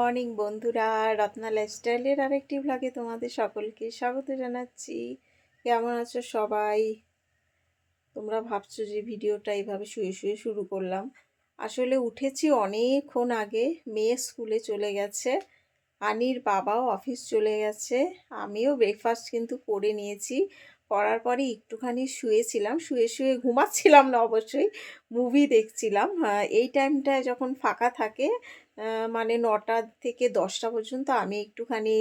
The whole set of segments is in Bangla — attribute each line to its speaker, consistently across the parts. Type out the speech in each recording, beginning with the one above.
Speaker 1: মর্নিং বন্ধুরা, রত্না লাইফস্টাইলের আরেকটি ভ্লগে তোমাদের সকলকে স্বাগত জানাচ্ছি। কেমন আছো সবাই? তোমরা ভাবছ যে ভিডিওটা এইভাবে শুয়ে শুয়ে শুরু করলাম। আসলে উঠেছি অনেকক্ষণ আগে, মেয়ে স্কুলে চলে গেছে, আনির বাবাও অফিস চলে গেছে, আমিও ব্রেকফাস্ট কিন্তু করে নিয়েছি। করার পরে একটুখানি শুয়েছিলাম, শুয়ে শুয়ে ঘুমাচ্ছিলাম না অবশ্যই মুভি দেখছিলাম। এই টাইমটায় যখন ফাঁকা থাকে মানে নটা থেকে দশটা পর্যন্ত আমি একটুখানি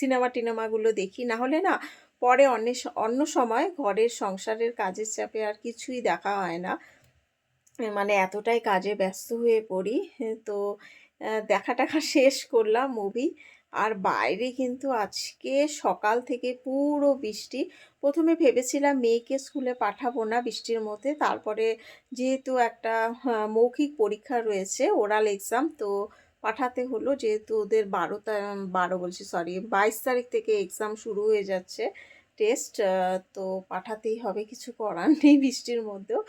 Speaker 1: সিনেমা টিনেমাগুলো দেখি। না হলে না, পরে অন্য অন্য সময় ঘরের সংসারের কাজের চাপে আর কিছুই দেখা হয় না। মানে এতটাই কাজে ব্যস্ত হয়ে পড়ি। তো দেখা টাকা শেষ করলাম মুভি আর বাইরে কিন্তু আজকে সকাল থেকে পুরো বৃষ্টি। প্রথমে ভেবেছিলাম মেয়েকে স্কুলে পাঠাবো না বৃষ্টির মধ্যে। তারপরে যেহেতু একটা মৌখিক পরীক্ষা রয়েছে ওরাল এক্সাম তো পাঠাতে হলো যেহেতু ওদের বারো বারো বলছি সরি বাইশ তারিখ থেকে এক্সাম শুরু হয়ে যাচ্ছে টেস্ট তো পাঠাতেই হবে কিছু করার নেই বৃষ্টির মধ্যেও।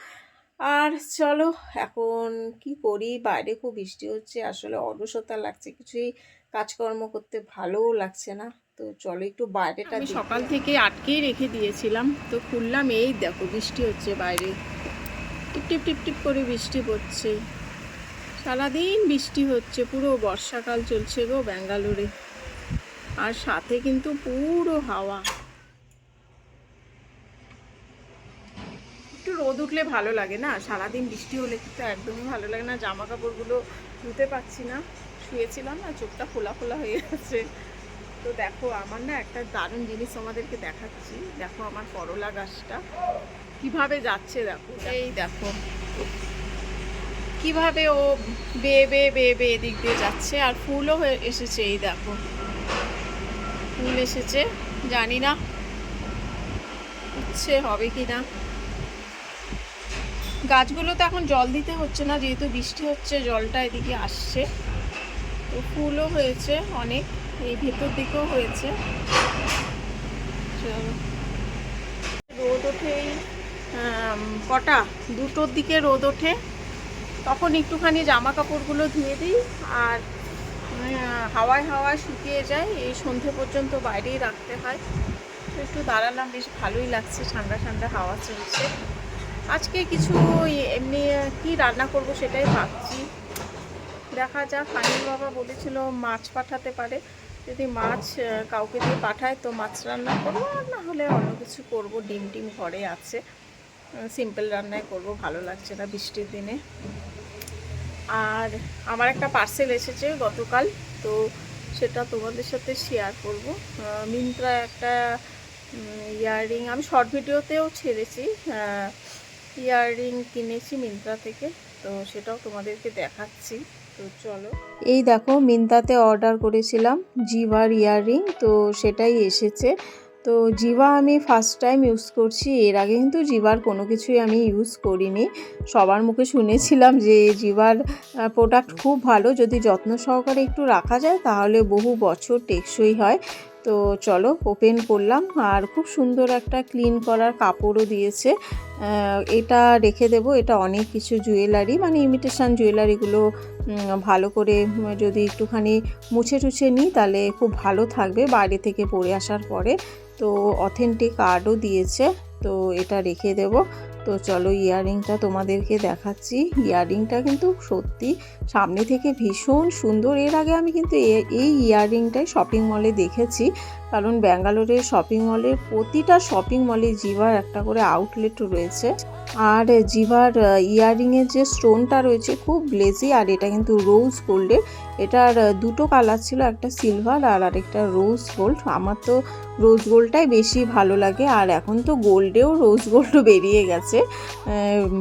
Speaker 1: আর চলো এখন কি করি? বাইরে খুব বৃষ্টি হচ্ছে আসলে অলসতা লাগছে কিছুই কাজকর্ম করতে ভালোও লাগছে না। তো চলো একটু বাইরেটা
Speaker 2: আমি সকাল থেকে আটকেই রেখে দিয়েছিলাম তো খুললাম এই দেখো বৃষ্টি হচ্ছে বাইরে। টিপ টিপ টিপ টিপ করে বৃষ্টি পড়ছে। সারাদিন বৃষ্টি হচ্ছে, পুরো বর্ষাকাল চলছে গো ব্যাঙ্গালোরে। আর সাথে কিন্তু পুরো হাওয়া। একটু রোদ উঠলে ভালো লাগে না? সারাদিন বৃষ্টি হলে কিন্তু একদমই ভালো লাগে না। জামা কাপড়গুলো ধুতে পারছি না। শুয়েছিলাম না, চোখটা খোলা খোলা হয়ে গেছে। তো দেখো, আমার না একটা দারুণ জিনিস আমাদেরকে দেখাচ্ছি। দেখো আমার করলা গাছটা। কীভাবে যাচ্ছে দেখো। এই দেখো। কীভাবে ও বেয়ে বেয়ে বেয়ে বেয়ে এদিক দিয়ে যাচ্ছে আর ফুলও এসেছে এই দেখো। ফুল এসেছে, জানি না উচ্ছে হবে কি না গাছগুলো তো এখন জল দিতে হচ্ছে না, যেহেতু বৃষ্টি হচ্ছে, জলটা এদিকে আসছে। তো ফুলও হয়েছে অনেক, এই ভেতর দিকেও হয়েছে। রোদ ওঠে কটা? দুটোর দিকে রোদ ওঠে। তখন একটুখানি জামা কাপড়গুলো ধুয়ে দিই আর হাওয়ায় হাওয়ায় শুকিয়ে যায়। এই সন্ধে পর্যন্ত বাইরেই রাখতে হয়। তো একটু দাঁড়ালাম, বেশ ভালোই লাগছে, ঠান্ডা ঠান্ডা হাওয়া চলছে। আজকে কিছু এমনি কি রান্না করব সেটাই ভাবছি। দেখা যাক পানির বাবা বলেছিল মাছ পাঠাতে পারে। যদি মাছ কাউকে দিয়ে পাঠায়, তো মাছ রান্না করব, আর না হলে অন্য কিছু করব। ডিম টিম ঘরে আছে। সিম্পল রান্নাই করব, ভালো লাগছে না বৃষ্টির দিনে। আর আমার একটা পার্সেল এসেছে গতকাল, তো সেটা তোমাদের সাথে শেয়ার করব। মিন্ত্রা একটা ইয়াররিং আমি শর্ট ভিডিওতেও ছেড়েছি। ইয়াররিং কিনেছি মিন্ত্রা থেকে, তো সেটাও তোমাদেরকে দেখাচ্ছি। তো চলো।
Speaker 1: এই দেখো মিন্তাতে অর্ডার করেছিলাম, জিভার ইয়াররিং তো সেটাই এসেছে। তো জিভা আমি ফার্স্ট টাইম ইউজ করছি। এর আগে কিন্তু জিভার কোনো কিছুই আমি ইউজ করিনি। সবার মুখে শুনেছিলাম যে জিভার প্রোডাক্ট খুব ভালো। যদি যত্ন সহকারে একটু রাখা যায়, তাহলে বহু বছর টেকসই হয়। তো চলো ওপেন করলাম। আর খুব সুন্দর একটা ক্লিন করার কাপড়ও দিয়েছে। এটা রেখে দেবো। এটা অনেক কিছু জুয়েলারি মানে ইমিটেশন জুয়েলারিগুলো ভালো করে যদি একটুখানি মুছে টুছে নিই, তাহলে খুব ভালো থাকবে বাইরে থেকে পরে আসার পরে। তো অথেন্টিক কার্ডও দিয়েছে, তো এটা রেখে দেব। তো চলো ইয়াররিংটা তোমাদেরকে দেখাচ্ছি। ইয়াররিংটা কিন্তু সত্যি সামনে থেকে ভীষণ সুন্দর। এর আগে আমি কিন্তু এই ইয়াররিংটাই শপিং মলে দেখেছি। কারণ ব্যাঙ্গালোরের শপিং মলের প্রতিটা শপিং মলে জিভার একটা করে আউটলেট রয়েছে। আর জিভার ইয়াররিংয়ের যে স্টোনটা রয়েছে, খুব গ্লেজি আর এটা কিন্তু রোজ গোল্ডের এটার দুটো কালার ছিল, একটা সিলভার আর আরেকটা রোজ গোল্ড আমার তো রোজ গোল্ডটাই বেশি ভালো লাগে আর এখন তো গোল্ডেও রোজ গোল্ডও বেরিয়ে গেছে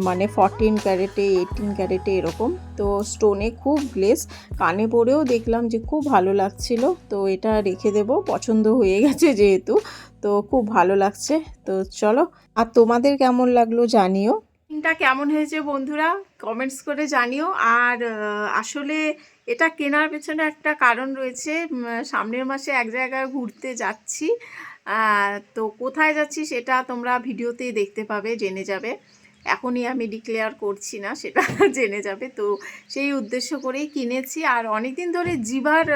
Speaker 1: মানে ফরটিন ক্যারেটে এইটিন ক্যারেটে এরকম। তো স্টোনে খুব গ্লেস কানে পরেও দেখলাম যে খুব ভালো লাগছিল। তো এটা রেখে দেব। পছন্দ হয়ে গেছে যেহেতু। তো খুব ভালো লাগছে। তো চলো। আর তোমাদের কেমন লাগল জানিও।
Speaker 2: টা কেমন হয়েছে বন্ধুরা? কমেন্টস করে জানিও। আর আসলে এটা কেনার পেছনে একটা কারণ রয়েছে। সামনের মাসে এক জায়গায় ঘুরতে যাচ্ছি। তো কোথায় যাচ্ছি সেটা তোমরা ভিডিওতেই দেখতে পাবে, জেনে যাবে।
Speaker 1: এখনই আমি ডিক্লেয়ার করছি না, সেটা জেনে যাবে। তো সেই উদ্দেশ্য করেই কিনেছি। আর অনেক দিন ধরে জিভার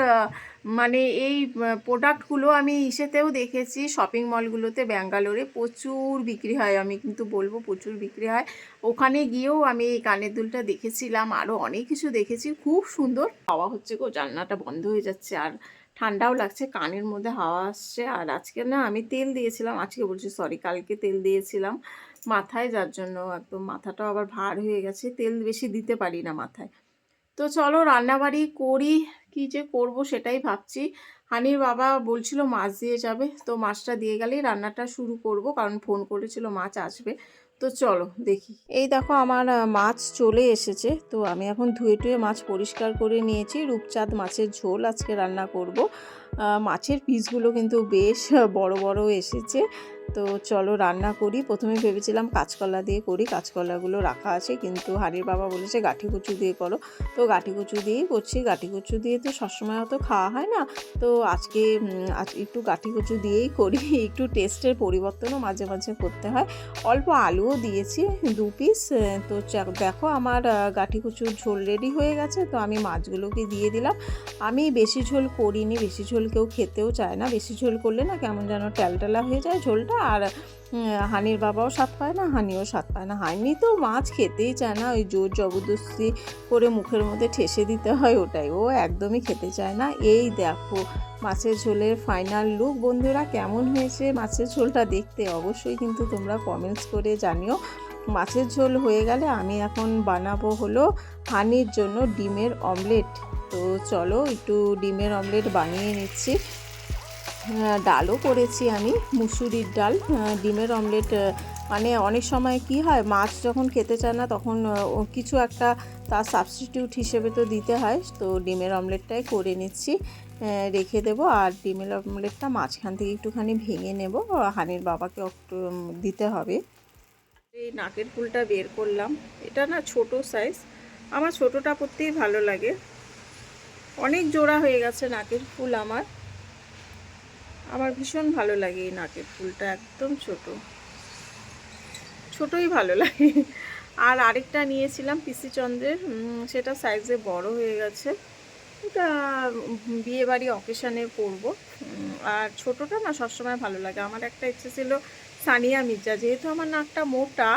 Speaker 1: মানে এই প্রোডাক্টগুলো আমি ইসেতেও দেখেছি। শপিং মলগুলোতে ব্যাঙ্গালোরে প্রচুর বিক্রি হয়, আমি কিন্তু বলব প্রচুর বিক্রি হয়। ওখানে গিয়েও আমি এই কানের দুলটা দেখেছিলাম আরও অনেক কিছু দেখেছি। খুব সুন্দর। হাওয়া হচ্ছে গো, জানলাটা বন্ধ হয়ে যাচ্ছে, আর ঠান্ডাও লাগছে, কানের মধ্যে হাওয়া আসছে। আর আজকে না আমি তেল দিয়েছিলাম, আজকে বলছি সরি কালকে তেল দিয়েছিলাম। মাথায়, যার জন্য একদম মাথাটাও আবার ভার হয়ে গেছে। তেল বেশি দিতে পারি না মাথায়। তো চলো রান্নাবাড়ি করি, কি যে করব সেটাই ভাবছি। হানির বাবা বলছিল মাছ দিয়ে যাবে, তো মাছটা দিয়ে গেলেই রান্নাটা শুরু করব, কারণ ফোন করেছিল মাছ আসবে। তো চলো দেখি।
Speaker 3: এই দেখো আমার মাছ চলে এসেছে, তো আমি এখন ধুয়ে টুয়ে মাছ পরিষ্কার করে নিয়েছি। রূপচাঁদ মাছের ঝোল আজকে রান্না করব। মাছের পিসগুলো কিন্তু বেশ বড় বড় এসেছে। তো চলো রান্না করি। প্রথমে ভেবেছিলাম কাঁচকলা দিয়ে করি। কাঁচকলাগুলো রাখা আছে কিন্তু হারির বাবা বলেছে গাঠি কচু দিয়ে করো। তো গাঠি কচু দিয়েই করছি। গাঠি কচু দিয়ে তো সবসময় অত খাওয়া হয় না। তো আজকে একটু গাঠি কচু দিয়েই করি। একটু টেস্টের পরিবর্তনও মাঝে মাঝে করতে হয়। অল্প আলুও দিয়েছি দু পিস। তো দেখো আমার আহ, গাঠি কচুর ঝোল রেডি হয়ে গেছে। তো আমি মাছগুলোকে দিয়ে দিলাম। আমি বেশি ঝোল করিনি। বেশি ঝোল কেউ খেতেও চায় না। বেশি ঝোল করলে না কেমন যেন ট্যালটালা হয়ে যায় ঝোলটা। আর হানির বাবাও স্বাদ পায় না, হানিও স্বাদ পায় না। হানি তো মাছ খেতেই চায় না, ওই জোর জবরদস্তি করে মুখের মধ্যে ঠেসে দিতে হয় ওটাই। ও একদমই খেতে চায় না। এই দেখো, মাছের ঝোলের ফাইনাল লুক বন্ধুরা, কেমন হয়েছে মাছের ঝোলটা দেখতে? অবশ্যই কিন্তু তোমরা কমেন্টস করে জানিও। মাছের ঝোল হয়ে গেলে আমি এখন বানাবো হলো হানির জন্য ডিমের অমলেট তো চলো, একটু ডিমের অমলেট বানিয়ে নিচ্ছি। ডালও করেছি আমি, মুসুরির ডাল ডিমের অমলেট মানে অনেক সময় কি হয়, মাছ যখন খেতে চায় না তখন কিছু একটা তার সাবস্টিটিউট হিসেবে তো দিতে হয়, তো ডিমের অমলেটটাই করে নিচ্ছি রেখে দেবো আর ডিমের অমলেটটা মাঝখান থেকে একটুখানি ভেঙে নেব, হানির বাবাকে দিতে হবে।
Speaker 1: এই নাকের ফুলটা বের করলাম, এটা না ছোট সাইজ আমার ছোটোটা পরতেই ভালো লাগে। অনেক জোড়া হয়ে গেছে নাকের ফুল আমার। আমার ভীষণ ভালো লাগে এই নাকের ফুলটা, একদম ছোট। ছোটই ভালো লাগে। আর আরেকটা নিয়েছিলাম পিসি চন্দ্রের সেটা সাইজে বড় হয়ে গেছে। এটা বিয়ে বাড়ি অকেশানে পরবো আর ছোটটা না সবসময় ভালো লাগে। আমার একটা ইচ্ছে ছিল সানিয়া মির্জা। যেহেতু আমার নাকটা মোটা,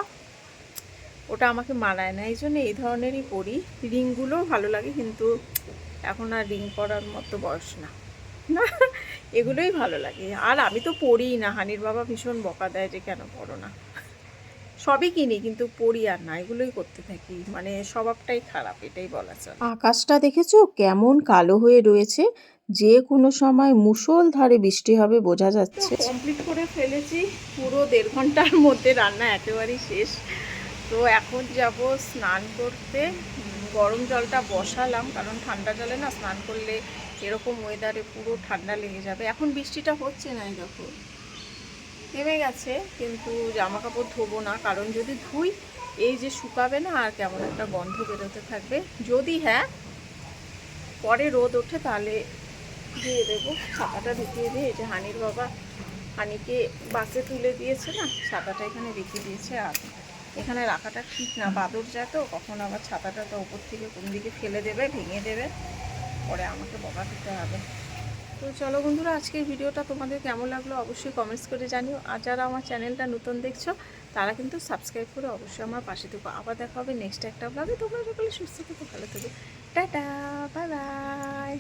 Speaker 1: ওটা আমাকে মানায় না। এই জন্য এই ধরনেরই পরি। রিংগুলোও ভালো লাগে, কিন্তু এখন আর রিং পরার মতো বয়স না। না এগুলোই ভালো লাগে। আর আমি তো পড়িই না। হানির বাবা ভীষণ বকা দেয় যে কেন পড়ো না? সবই কিনি কিন্তু পড়ি আর না। এগুলোই করতে থাকি। মানে স্বভাবটাই খারাপ এটাই বলা চলে।
Speaker 3: আকাশটা দেখেছ? কেমন কালো হয়ে রয়েছে। যে কোনো সময় মুষলধারে বৃষ্টি হবে বোঝা যাচ্ছে।
Speaker 1: কমপ্লিট করে ফেলেছি। পুরো দেড় ঘণ্টার মধ্যে রান্না একেবারেই শেষ। তো এখন যাব স্নান করতে। গরম জলটা বসালাম কারণ ঠান্ডা জলে না স্নান করলে এরকম ওয়েদারে পুরো ঠান্ডা লেগে যাবে। এখন বৃষ্টিটা হচ্ছে না দেখো। নেমে গেছে, কিন্তু জামা কাপড় ধোবো না, কারণ যদি ধুই, এই যে শুকাবে না, আর কেমন একটা গন্ধ বেরোতে থাকবে। যদি হ্যাঁ পরে রোদ ওঠে, তাহলে দিয়ে দেবো। ছাতাটা ঢুকিয়ে দিয়ে, এই যে হানির বাবা হানিকে বাসে তুলে দিয়েছে না, ছাতাটা এখানে রেখে দিয়েছে। আর এখানে রাখাটা ঠিক না। বাদর যায় তো, কখন আবার ছাতাটা তো ওপর থেকে কোন দিকে ফেলে দেবে, ভেঙে দেবে। পরে আমাকে বকা দিতে হবে। তো চলো বন্ধুরা, আজকের ভিডিওটা তোমাদের কেমন লাগল অবশ্যই কমেন্টস করে জানিও। আর যারা আমার চ্যানেলটা নতুন দেখছ, তারা কিন্তু সাবস্ক্রাইব করে অবশ্যই আমার পাশে থেকো। আবার দেখা হবে নেক্সট একটা ব্লগে তোমরা সকলে সুস্থ থেকো, ভালো থেকো। Tata bye bye